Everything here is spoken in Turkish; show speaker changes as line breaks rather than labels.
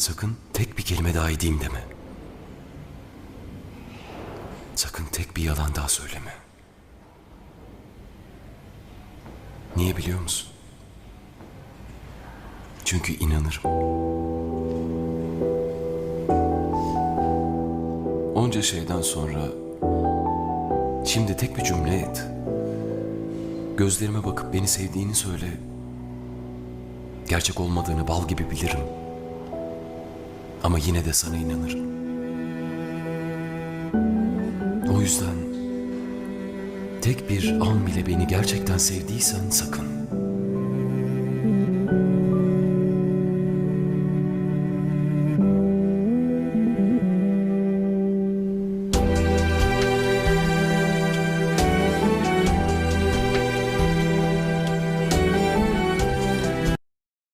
Sakın tek bir kelime daha edeyim deme. Sakın tek bir yalan daha söyleme. Niye biliyor musun? Çünkü inanırım. Onca şeyden sonra şimdi tek bir cümle et. Gözlerime bakıp beni sevdiğini söyle. Gerçek olmadığını bal gibi bilirim. Ama yine de sana inanırım. O yüzden tek bir an bile beni gerçekten sevdiysen sakın.